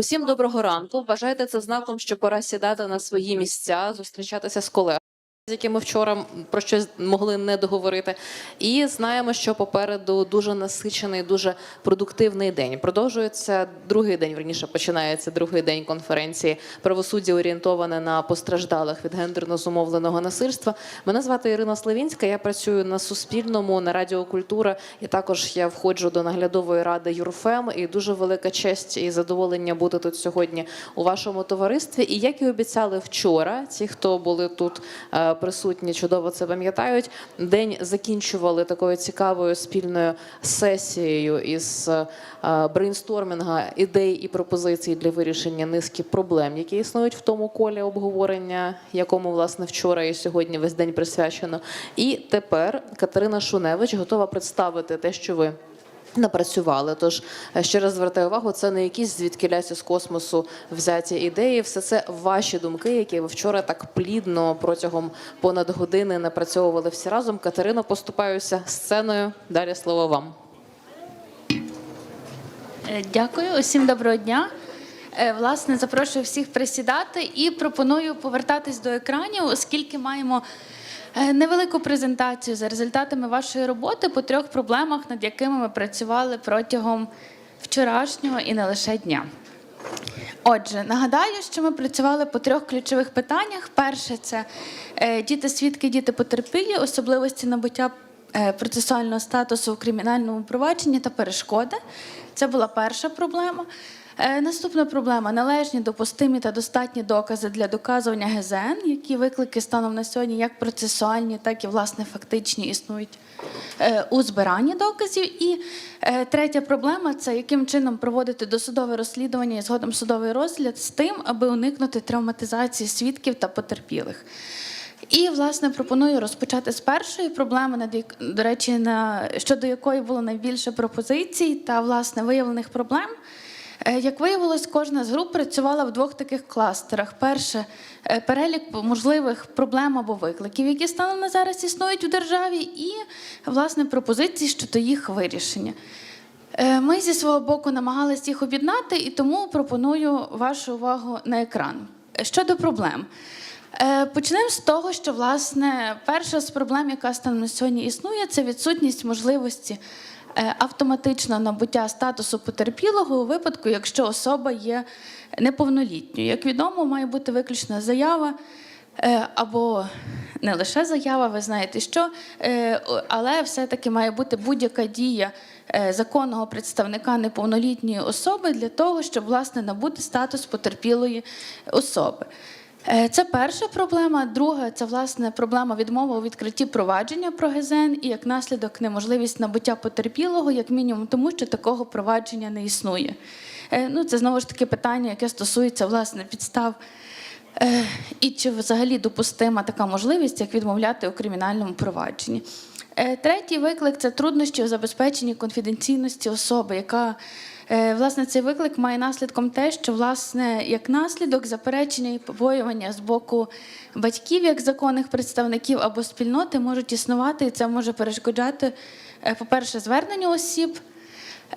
Усім доброго ранку. Вважайте це знаком, що пора сідати на свої місця, зустрічатися з колегами. З якими вчора про щось могли не договорити, і знаємо, що попереду дуже насичений, дуже продуктивний день. Продовжується другий день. Верніше починається другий день конференції правосуддя орієнтоване на постраждалих від гендерно зумовленого насильства. Мене звати Ірина Славінська. Я працюю на Суспільному на Радіо Культура, і також я входжу до наглядової ради Юрфем. І дуже велика честь і задоволення бути тут сьогодні у вашому товаристві. І як і обіцяли вчора, ті, хто були тут е, присутні, чудово це пам'ятають. День закінчували такою цікавою спільною сесією із е, брейнстормінга ідей і пропозицій для вирішення низки проблем, які існують в тому колі обговорення, якому власне вчора і сьогодні весь день присвячено. І тепер Катерина Шуневич готова представити те, що ви. Напрацювали, тож е, ще раз звертаю увагу, це не якісь звідкілясь з космосу взяті ідеї. Все це ваші думки, які ви вчора так плідно протягом понад години напрацьовували всі разом. Катерино, поступаюся сценою. Далі слово вам. Е, Дякую, усім доброго дня. Е, Власне, запрошую всіх присідати і пропоную повертатись до екранів, оскільки маємо невелику презентацію за результатами вашої роботи по трьох проблемах, над якими ми працювали протягом вчорашнього і не лише дня. Отже, нагадаю, що ми працювали по трьох ключових питаннях. Перше це е, діти-свідки, діти потерпілі, особливості набуття е, процесуального статусу у кримінальному провадженні та перешкоди. Це була перша проблема. Е, Наступна проблема належні, допустимі та достатні докази для доказування ГЗН, які виклики станом на сьогодні як процесуальні, так і власне фактичні існують е, у збиранні доказів. І е, третя проблема це яким чином проводити досудове розслідування і згодом судовий розгляд з тим, аби уникнути травматизації свідків та потерпілих. І власне пропоную розпочати з першої проблеми, над до речі, на щодо якої було найбільше пропозицій та власне виявлених проблем. Е, Як виявилось, кожна з груп працювала в двох таких кластерах: перше е, перелік можливих проблем або викликів, які станом на зараз існують у державі, і власне пропозиції щодо їх вирішення. Е, Ми зі свого боку намагалися їх об'єднати, і тому пропоную вашу увагу на екран. Щодо проблем. Почнемо з того, що власне перша з проблем, яка станом на сьогодні існує, це відсутність можливості е, автоматичного набуття статусу потерпілого у випадку, якщо особа є неповнолітньою. Як відомо, має бути виключна заява е, або не лише заява, ви знаєте що, е, але все-таки має бути будь-яка дія законного представника неповнолітньої особи для того, щоб власне набути статус потерпілої особи. Е, Це перша проблема. Друга це власне проблема відмови у відкритті провадження про ГЗН і як наслідок неможливість набуття потерпілого, як мінімум, тому що такого провадження не існує. Е, Ну, це знову ж таки питання, яке стосується власне підстав. Е, І чи взагалі допустима така можливість, як відмовляти у кримінальному провадженні? Третій виклик це труднощі у забезпеченні конфіденційності особи, яка власне цей виклик має наслідком те, що власне як наслідок заперечення і побоювання з боку батьків, як законних представників або спільноти можуть існувати, і це може перешкоджати, е, по-перше, зверненню осіб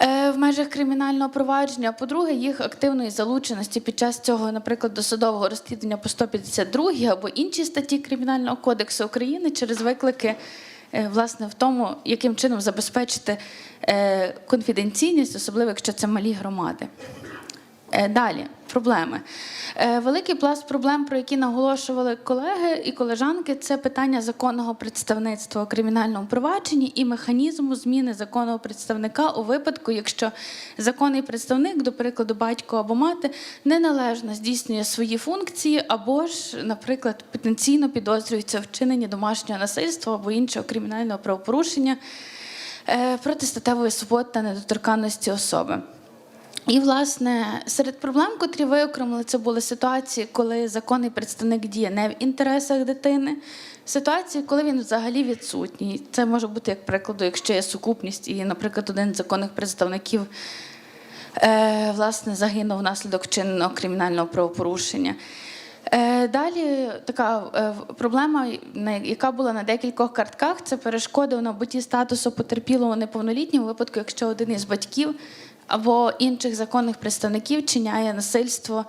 е, в межах кримінального провадження. а По-друге, їх активної залученості під час цього, наприклад, досудового розслідування по 152 або інші статті Кримінального кодексу України через виклики. Е, Власне, в тому, яким чином забезпечити е, конфіденційність, особливо якщо це малі громади. Е, Далі проблеми. Е, Великий пласт проблем, про які наголошували колеги і колежанки, це питання законного представництва у кримінальному провадженні і механізму зміни законного представника у випадку, якщо законний представник, до прикладу, батько або мати, неналежно здійснює свої функції, або ж, наприклад, потенційно підозрюється вчиненні домашнього насильства або іншого кримінального правопорушення е, проти статевої свободи та недоторканності особи. І, власне, серед проблем, котрі виокремили, це були ситуації, коли законний представник діє не в інтересах дитини, ситуації, коли він взагалі відсутній. Це може бути, як прикладу, якщо є сукупність, і, наприклад, один з законних представників е, власне, загинув внаслідок вчиненого кримінального правопорушення. Е, Далі така е, проблема, яка була на декількох картках, це перешкоди у набутті статусу потерпілого неповнолітнього випадку, якщо один із батьків або інших законних представників чиняє насильство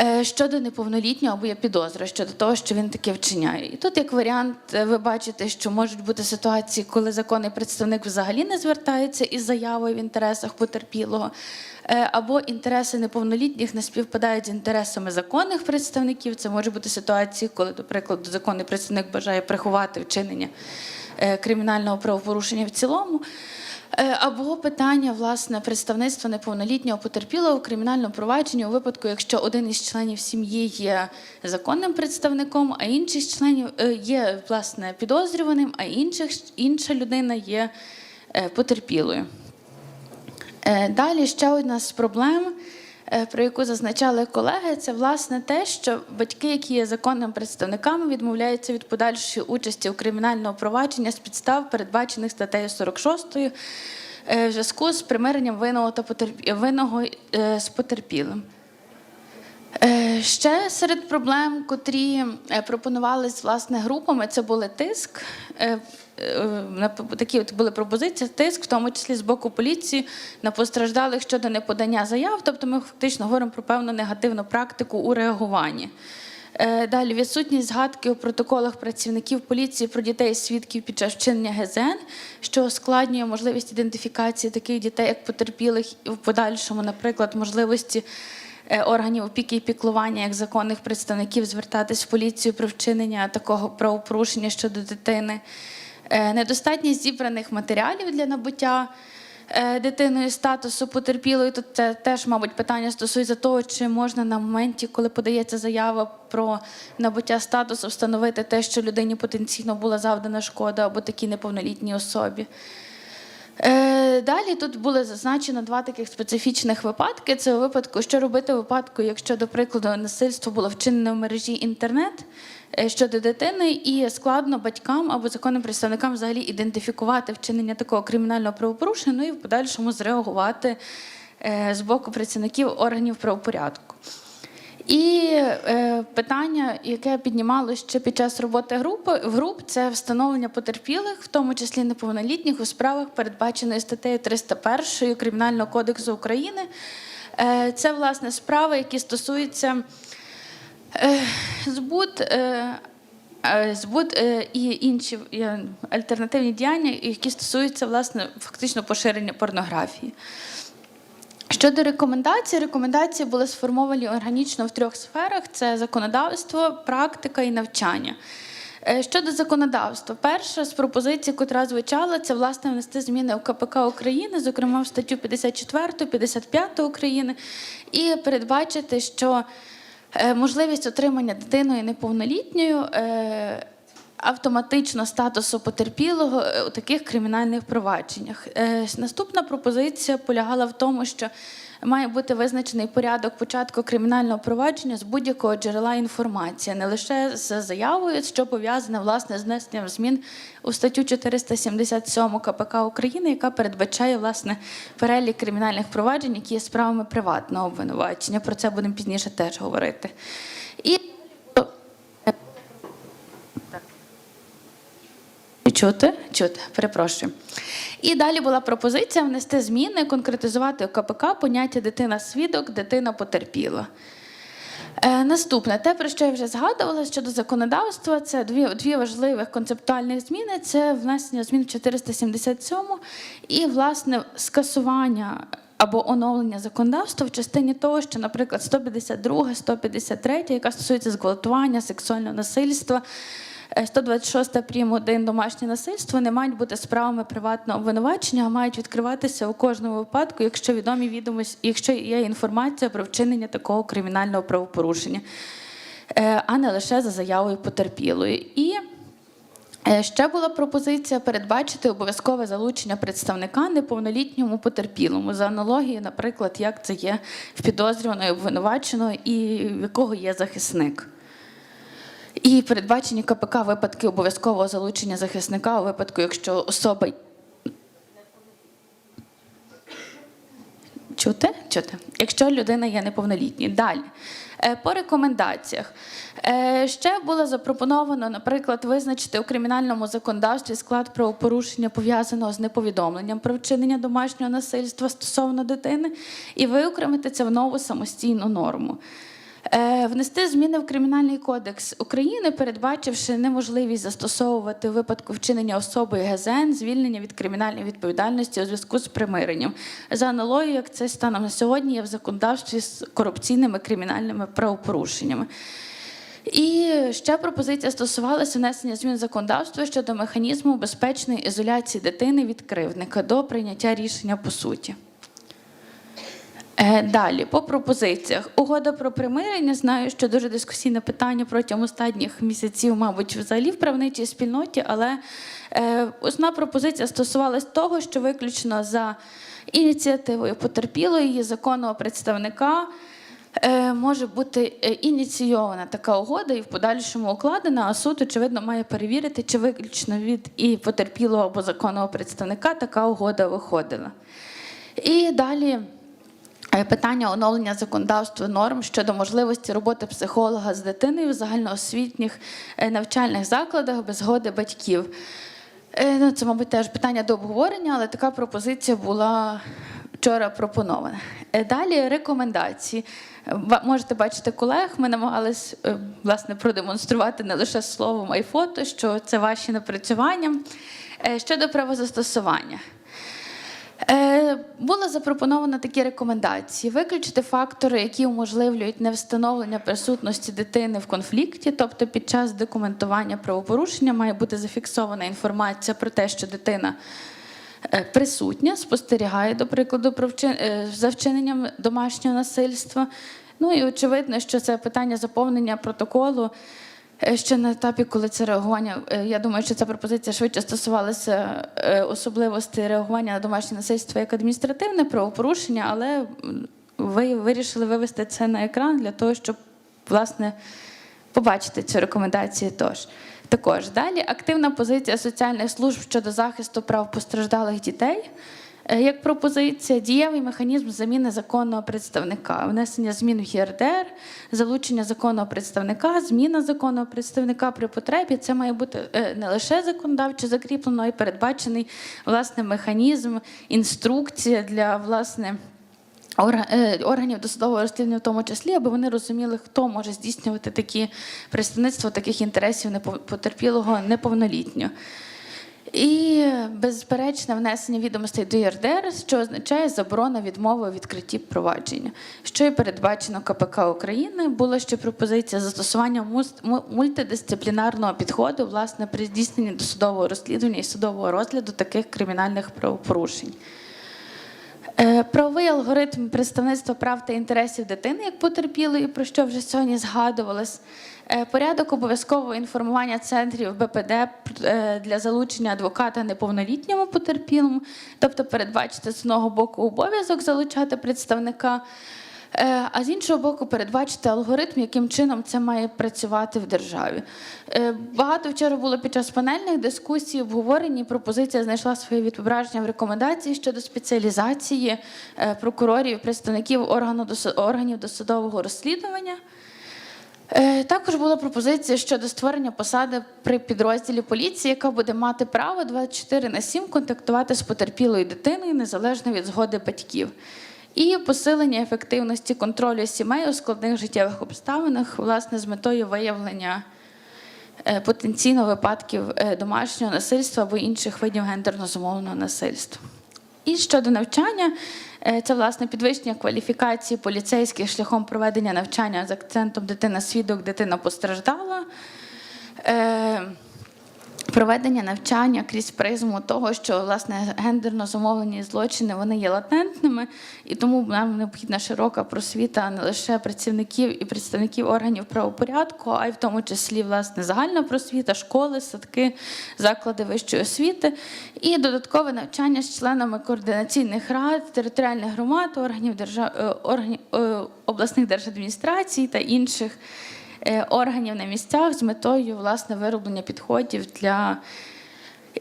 е, щодо неповнолітнього або є підозра щодо того, що він таке вчиняє. І тут, як варіант, е, ви бачите, що можуть бути ситуації, коли законний представник взагалі не звертається із заявою в інтересах потерпілого, е, або інтереси неповнолітніх не співпадають з інтересами законних представників. Це може бути ситуації, коли, до прикладу, законний представник бажає приховати вчинення кримінального правопорушення в цілому. Е, Або питання власне представництва неповнолітнього потерпілого в кримінальному провадженні у випадку, якщо один із членів сім'ї є законним представником, а інший з членів е, є власне підозрюваним, а інших інша людина є е, потерпілою. Далі ще одна з проблем, про яку зазначали колеги, це власне те, що батьки, які є законними представниками, відмовляються від подальшої участі у кримінального провадження з підстав, передбачених статтею 46 е, в зв'язку з примиренням винного та потерп- винного е, з потерпілим. Е, Ще серед проблем, котрі е, пропонувались власне групами, це були тиск. е, Такі от були пропозиції, тиск, в тому числі з боку поліції, на постраждалих щодо неподання заяв. Тобто ми фактично говоримо про певну негативну практику у реагуванні. Далі відсутність згадки у протоколах працівників поліції про дітей свідків під час вчинення ГЗН, що ускладнює можливість ідентифікації таких дітей як потерпілих і в подальшому, наприклад, можливості органів опіки і піклування як законних представників звертатись в поліцію про вчинення такого правопорушення щодо дитини, Е, недостатність зібраних матеріалів для набуття е, дитиною статусу потерпілої. Тут це теж, мабуть, питання стосується того, чи можна на моменті, коли подається заява про набуття статусу, встановити те, що людині потенційно була завдана шкода або такій неповнолітній особі. Е, Далі тут були зазначено два таких специфічних випадки. Це у випадку, що робити випадку, якщо, до прикладу, насильство було вчинено в мережі інтернет е, щодо дитини, і складно батькам або законним представникам взагалі ідентифікувати вчинення такого кримінального правопорушення, ну і в подальшому зреагувати е, з боку працівників органів правопорядку. І е, питання, яке піднімалося ще під час роботи групи в груп, це встановлення потерпілих, в тому числі неповнолітніх, у справах, передбаченої статтею 301 Кримінального кодексу України. Е, це власне справи, які стосуються е, збут. Е, е, Збут е, і інші е, альтернативні діяння, які стосуються власне фактично поширення порнографії. Щодо рекомендацій, рекомендації були сформовані органічно в трьох сферах: це законодавство, практика і навчання. Е, Щодо законодавства, перша з пропозицій, котра звучала, це власне внести зміни у КПК України, зокрема в статтю 54, 55 України, і передбачити, що е, можливість отримання дитиною неповнолітньою е, автоматично статусу потерпілого е, у таких кримінальних провадженнях. Е, Наступна пропозиція полягала в тому, що має бути визначений порядок початку кримінального провадження з будь-якого джерела інформації, не лише з заявою, що пов'язане власне з внесенням змін у статтю 477 КПК України, яка передбачає власне перелік кримінальних проваджень, які є справами приватного обвинувачення. Про це будемо пізніше теж говорити. І Чути? Чути, перепрошую. І далі була пропозиція внести зміни, конкретизувати КПК поняття дитина-свідок, дитина потерпіла. Е, наступне, те, про що я вже згадувала щодо законодавства, це дві, дві важливих концептуальних зміни: це внесення змін в 477 і, власне, скасування або оновлення законодавства в частині того, що, наприклад, 152, 153, яка стосується зґвалтування, сексуального насильства. Е, 126 прим. 1 домашнє насильство не мають бути справами приватного обвинувачення, а мають відкриватися у кожному випадку, якщо відомі відомості, якщо є інформація про вчинення такого кримінального правопорушення, Е, а не лише за заявою потерпілої. І е, ще була пропозиція передбачити обов'язкове залучення представника неповнолітньому потерпілому за аналогією, наприклад, як це є в підозрюваної обвинуваченої і в якого є захисник. І передбачені КПК випадки обов'язкового залучення захисника у випадку, якщо особа Чути? Чути. Якщо людина є неповнолітньою. Далі. Е, По рекомендаціях. Е, Ще було запропоновано, наприклад, визначити у кримінальному законодавстві склад правопорушення, пов'язаного з неповідомленням про вчинення домашнього насильства стосовно дитини, і виокремити це в нову самостійну норму. Е, Внести зміни в Кримінальний кодекс України, передбачивши неможливість застосовувати в випадку вчинення особою ГЗН звільнення від кримінальної відповідальності у зв'язку з примиренням. За аналогією, як це станом на сьогодні є в законодавстві з корупційними кримінальними правопорушеннями. І ще пропозиція стосувалася внесення змін в законодавство щодо механізму безпечної ізоляції дитини від кривдника до прийняття рішення по суті. Е, Далі, по пропозиціях. Угода про примирення. Знаю, що дуже дискусійне питання протягом останніх місяців, мабуть, взагалі в правничій спільноті, але е, основна пропозиція стосувалась того, що виключно за ініціативою потерпілої законного представника. е, Може бути ініційована така угода і в подальшому укладена, а суд, очевидно, має перевірити, чи виключно від і потерпілого або законного представника така угода виходила. І далі Питання оновлення законодавства норм щодо можливості роботи психолога з дитиною в загальноосвітніх е, навчальних закладах без згоди батьків. Е, Ну, це, мабуть, теж питання до обговорення, але така пропозиція була вчора пропонована. Е, Далі рекомендації. Е, Можете бачити колег. Ми намагались е, власне продемонструвати не лише словом, а й фото, що це ваші напрацювання. Е, Щодо правозастосування. Е, Було запропоновано такі рекомендації: виключити фактори, які уможливлюють невстановлення присутності дитини в конфлікті, тобто під час документування правопорушення має бути зафіксована інформація про те, що дитина е, присутня, спостерігає, до прикладу, про вчин- е, за вчиненням домашнього насильства. Ну і очевидно, що це питання заповнення протоколу. Е, Ще на етапі, коли це реагування, е, я думаю, що ця пропозиція швидше стосувалася е, особливостей реагування на домашнє насильство як адміністративне правопорушення, але ви вирішили вивести це на екран для того, щоб власне побачити цю рекомендацію. Тож також далі активна позиція соціальних служб щодо захисту прав постраждалих дітей. Е, Як пропозиція, дієвий механізм заміни законного представника, внесення змін в ЄРДР, залучення законного представника, зміна законного представника при потребі. Це має бути е, не лише законодавчо закріплено, а й передбачений власне механізм, інструкція для власне. е, Органів досудового розслідування в тому числі, аби вони розуміли, хто може здійснювати такі представництво таких інтересів потерпілого неповнолітнього. І безперечне внесення відомостей до ЄРДР, що означає заборона відмови у відкритті провадження, що і передбачено КПК України. Була ще пропозиція застосування мультидисциплінарного підходу власне при здійсненні досудового розслідування і судового розгляду таких кримінальних правопорушень. Е, Правовий алгоритм представництва прав та інтересів дитини як потерпілої, про що вже сьогодні згадувалось. Е, Порядок обов'язкового інформування центрів БПД е, для залучення адвоката неповнолітньому потерпілому, тобто передбачити з одного боку обов'язок залучати представника, а з іншого боку, передбачити алгоритм, яким чином це має працювати в державі. Е, Багато вчора було під час панельних дискусій, обговорень, і пропозиція знайшла своє відображення в рекомендації щодо спеціалізації е, прокурорів, представників органів досудового розслідування. Е, Також була пропозиція щодо створення посади при підрозділі поліції, яка буде мати право 24 на 7 контактувати з потерпілою дитиною незалежно від згоди батьків. І посилення ефективності контролю сімей у складних життєвих обставинах, власне, з метою виявлення е, потенційно випадків е, домашнього насильства або інших видів гендерно зумовленого насильства. І щодо навчання, е, це власне підвищення кваліфікації поліцейських шляхом проведення навчання з акцентом дитина свідок, дитина постраждала. Проведення навчання крізь призму того, що власне гендерно зумовлені злочини вони є латентними, і тому нам необхідна широка просвіта не лише працівників і представників органів правопорядку, а й в тому числі власне загальна просвіта, школи, садки, заклади вищої освіти, і додаткове навчання з членами координаційних рад, територіальних громад, органів держав... е, органів е, обласних держадміністрацій та інших органів на місцях з метою власне вироблення підходів для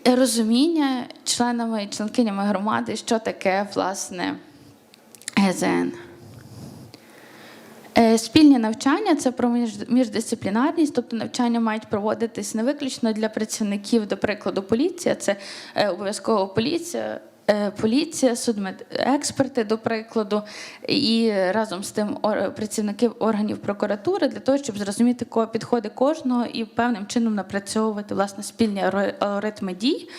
розуміння членами і членкинями громади, що таке власне ГЗН. Е, Спільні навчання це про між- міждисциплінарність, тобто навчання мають проводитись не виключно для працівників, до прикладу, поліція, це е, обов'язково поліція, е, поліція, судмедексперти, до прикладу, і разом з тим працівники органів прокуратури для того, щоб зрозуміти підходи кожного і певним чином напрацьовувати власне спільні алгоритми дій.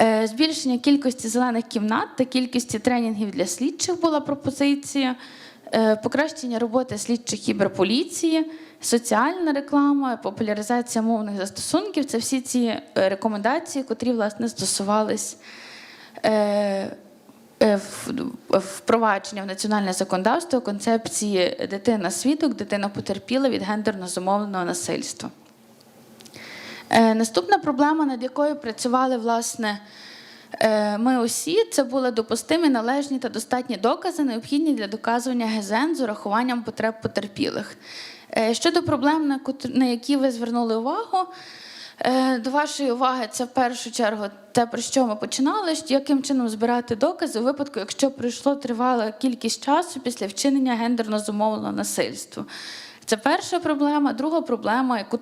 Е, Збільшення кількості зелених кімнат та кількості тренінгів для слідчих була пропозиція. Е, Покращення роботи слідчих кіберполіції, соціальна реклама, популяризація мовних застосунків це всі ці е, рекомендації, котрі власне стосувались е, е, впровадження в національне законодавство концепції дитина свідок, дитина потерпіла від гендерно зумовленого насильства. Е, Наступна проблема, над якою працювали власне е, ми усі, це були допустимі, належні та достатні докази, необхідні для доказування ГЗН з урахуванням потреб потерпілих. Е, Щодо проблем, на які ви звернули увагу, е, до вашої уваги це в першу чергу те, про що ми починали, яким чином збирати докази у випадку, якщо пройшло тривала кількість часу після вчинення гендерно зумовленого насильства. Це перша проблема. Друга проблема, яку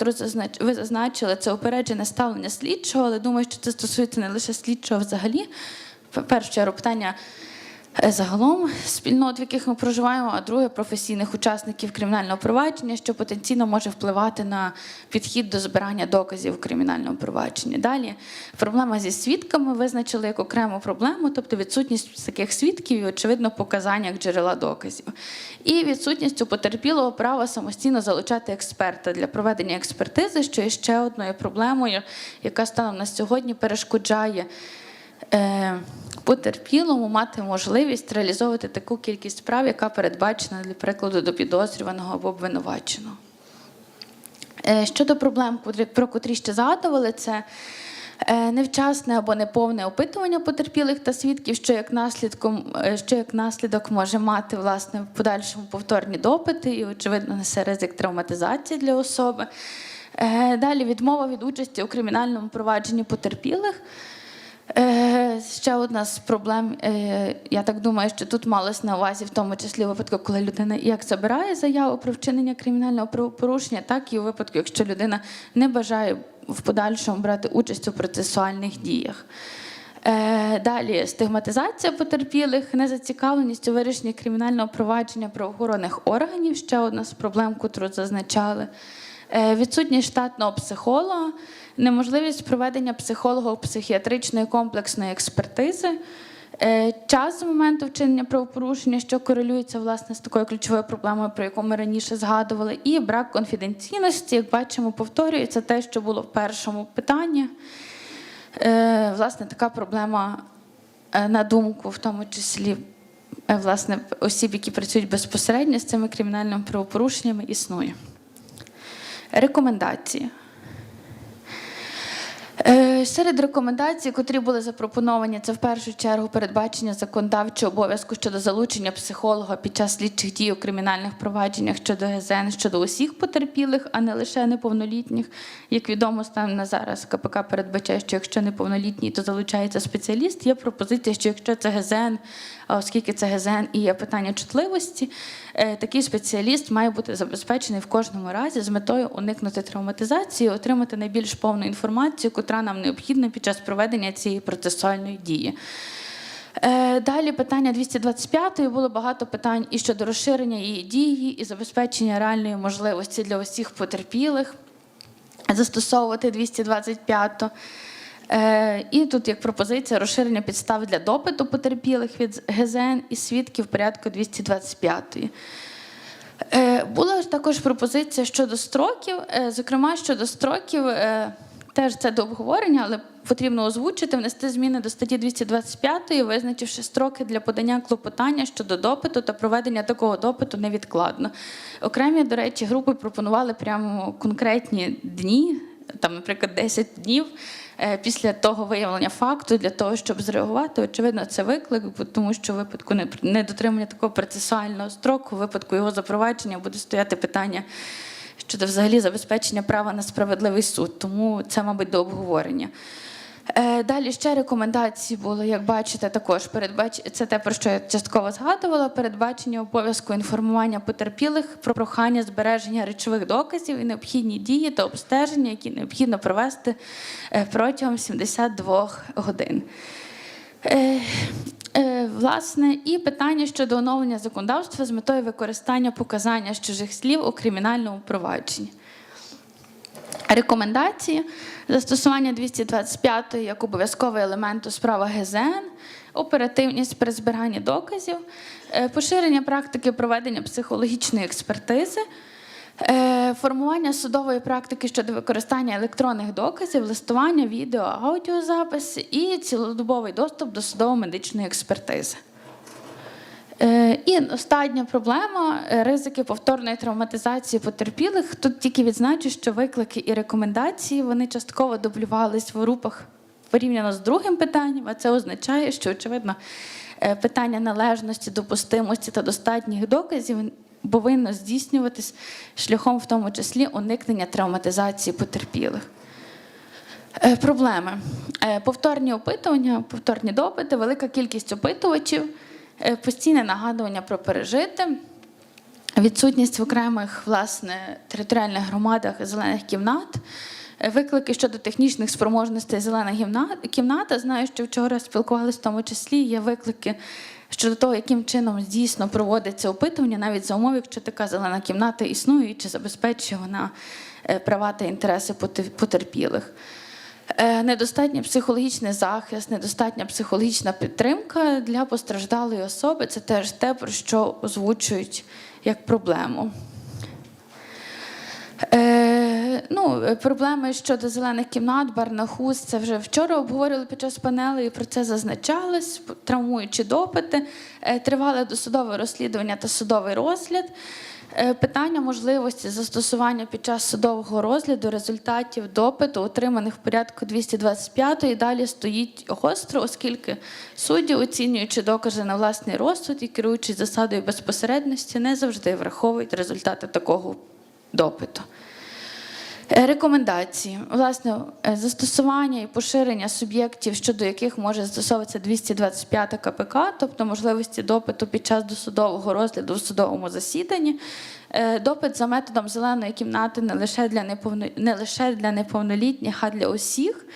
ви зазначили, це упереджене ставлення слідчого, але думаю, що це стосується не лише слідчого взагалі. В першу чергу питання е, загалом спільнот, в яких ми проживаємо, а друге професійних учасників кримінального провадження, що потенційно може впливати на підхід до збирання доказів у кримінальному провадженні. Далі проблема зі свідками визначили як окрему проблему, тобто відсутність таких свідків і, очевидно, показання як джерела доказів. І відсутність у потерпілого права самостійно залучати експерта для проведення експертизи, що є ще одною проблемою, яка станом на сьогодні перешкоджає е, потерпілому мати можливість реалізовувати таку кількість справ, яка передбачена для прикладу до підозрюваного або обвинуваченого. Е, Щодо проблем, про котрі ще згадували, це е, невчасне або неповне опитування потерпілих та свідків, що як наслідком, е, що як наслідок може мати власне в подальшому повторні допити і, очевидно, несе ризик травматизації для особи. Далі відмова від участі у кримінальному провадженні потерпілих. Е, Ще одна з проблем, е, я так думаю, що тут малось на увазі, в тому числі випадку, коли людина як забирає заяву про вчинення кримінального правопорушення, так і у випадку, якщо людина не бажає в подальшому брати участь у процесуальних діях. Е, Далі стигматизація потерпілих, незацікавленість у вирішенні кримінального провадження правоохоронних органів ще одна з проблем, котру зазначали. Е, Відсутність штатного психолога, неможливість проведення психолого-психіатричної комплексної експертизи, е, час з моменту вчинення правопорушення, що корелюється власне з такою ключовою проблемою, про яку ми раніше згадували, і брак конфіденційності, як бачимо, повторюється те, що було в першому питанні. Е, Власне, така проблема, на думку, в тому числі власне, осіб, які працюють безпосередньо з цими кримінальними правопорушеннями, існує. Рекомендації. Е, Серед рекомендацій, котрі були запропоновані, це в першу чергу передбачення законодавчого обов'язку щодо залучення психолога під час слідчих дій у кримінальних провадженнях щодо ГЗН щодо усіх потерпілих, а не лише неповнолітніх. Як відомо, станом на зараз КПК передбачає, що якщо неповнолітній, то залучається спеціаліст. Є пропозиція, що якщо це ГЗН, а оскільки це ГЗН і є питання чутливості, е, такий спеціаліст має бути забезпечений в кожному разі з метою уникнути травматизації, отримати найбільш повну інформацію, котра нам необхідна під час проведення цієї процесуальної дії. Е, Далі питання 225 було багато питань і щодо розширення її дії, і забезпечення реальної можливості для усіх потерпілих застосовувати 225. Е, І тут як пропозиція розширення підстав для допиту потерпілих від ГЗН і свідків порядку 225. Е, Була також пропозиція щодо строків, зокрема щодо строків. Теж це до обговорення, але потрібно озвучити, внести зміни до статті 225, визначивши строки для подання клопотання щодо допиту та проведення такого допиту невідкладно. Окремі, до речі, групи пропонували прямо конкретні дні, там, наприклад, 10 днів е, після того виявлення факту для того, щоб зреагувати. Очевидно, це виклик, тому що в випадку недотримання такого процесуального строку, в випадку його запровадження буде стояти питання щодо взагалі забезпечення права на справедливий суд. Тому це, мабуть, до обговорення. Е, Далі ще рекомендації були, як бачите, також передбач... це те, про що я частково згадувала. Передбачення обов'язку інформування потерпілих про прохання збереження речових доказів і необхідні дії та обстеження, які необхідно провести е, протягом 72 годин. Власне, і питання щодо оновлення законодавства з метою використання показання чужих слів у кримінальному провадженні. Рекомендації застосування 225 як обов'язковий елемент у справах ГЗН, оперативність при збиранні доказів, е, поширення практики проведення психологічної експертизи, формування судової практики щодо використання електронних доказів, листування, відео, аудіозапис і цілодобовий доступ до судово-медичної експертизи. Е, І остання проблема е, ризики повторної травматизації потерпілих. Тут тільки відзначу, що виклики і рекомендації вони частково дублювались в групах порівняно з другим питанням, а це означає, що очевидно е, питання належності, допустимості та достатніх доказів повинно здійснюватись шляхом, в тому числі, уникнення травматизації потерпілих. Е, Проблеми. Е, Повторні опитування, повторні допити, велика кількість опитувачів, е, постійне нагадування про пережите, відсутність в окремих власне, територіальних громадах зелених кімнат, виклики щодо технічних спроможностей гімна- кімната. Знаю, що вчора спілкувалися в тому числі. Є виклики щодо того, яким чином дійсно проводиться опитування, навіть за умов, якщо така зелена кімната існує, і чи забезпечує вона е, права та інтереси потерпілих. Е, Недостатній психологічний захист, недостатня психологічна підтримка для постраждалої особи це теж те, про що озвучують як проблему. Ну, е, проблеми щодо зелених кімнат, барнахус, це вже вчора обговорювали під час панелу і про це зазначалось. Травмуючі допити, е, тривале досудове розслідування та судовий розгляд. Е, Питання можливості застосування під час судового розгляду результатів допиту, отриманих в порядку 225 і далі стоїть гостро, оскільки судді, оцінюючи докази на власний розсуд і керуючись засадою безпосередності, не завжди враховують результати такого допиту. Е, Рекомендації. Власне, е, застосування і поширення суб'єктів, щодо яких може застосовуватися 225 КПК, тобто можливості допиту під час досудового розгляду в судовому засіданні. Е, Допит за методом зеленої кімнати не лише для, неповно... не лише для неповнолітніх, а для усіх.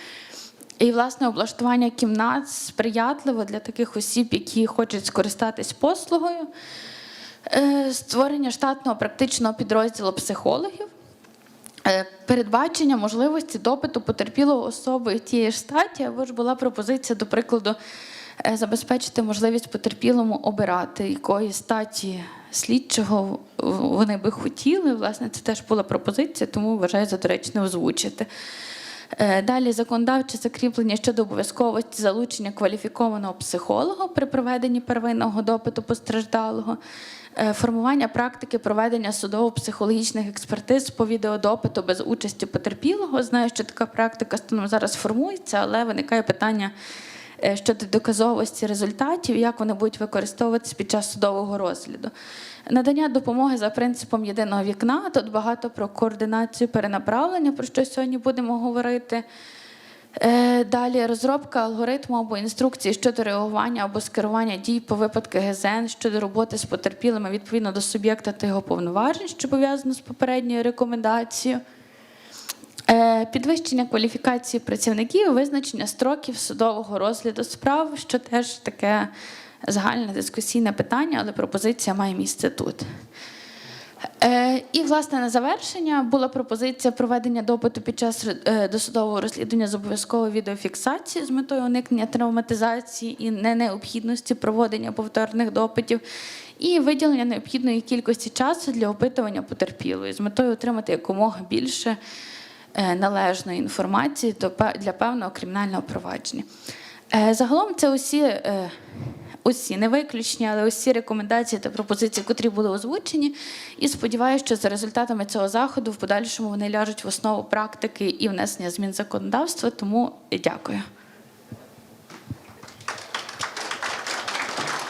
І, власне, облаштування кімнат сприятливо для таких осіб, які хочуть скористатись послугою. Створення штатного практичного підрозділу психологів. Е, Передбачення можливості допиту потерпілого особи тієї ж статі, або ж була пропозиція, до прикладу, е, забезпечити можливість потерпілому обирати, якої статі слідчого вони би хотіли. Власне, це теж була пропозиція, тому вважаю за доречне озвучити. Е, Далі законодавче закріплення щодо обов'язковості залучення кваліфікованого психолога при проведенні первинного допиту постраждалого, Е, формування практики проведення судово-психологічних експертиз по відеодопиту без участі потерпілого. Знаю, що така практика станом зараз формується, але виникає питання щодо доказовості результатів, як вони будуть використовуватися під час судового розгляду. Надання допомоги за принципом єдиного вікна. Тут багато про координацію перенаправлення, про що сьогодні будемо говорити. Е, Далі розробка алгоритму або інструкції щодо реагування або скерування дій по випадку ГЗН щодо роботи з потерпілими відповідно до суб'єкта та його повноважень, що пов'язано з попередньою рекомендацією. Е, Підвищення кваліфікації працівників, визначення строків судового розгляду справ, що теж таке загальне дискусійне питання, але пропозиція має місце тут. Е, І, власне, на завершення була пропозиція проведення допиту під час е, досудового розслідування з обов'язковою відеофіксацією з метою уникнення травматизації і не необхідності проводення повторних допитів, і виділення необхідної кількості часу для опитування потерпілої з метою отримати якомога більше належної інформації для певного кримінального провадження. Е, Загалом це усі. е, Усі не виключні, але усі рекомендації та пропозиції, котрі були озвучені. І сподіваюся, що за результатами цього заходу в подальшому вони ляжуть в основу практики і внесення змін законодавства. Тому дякую.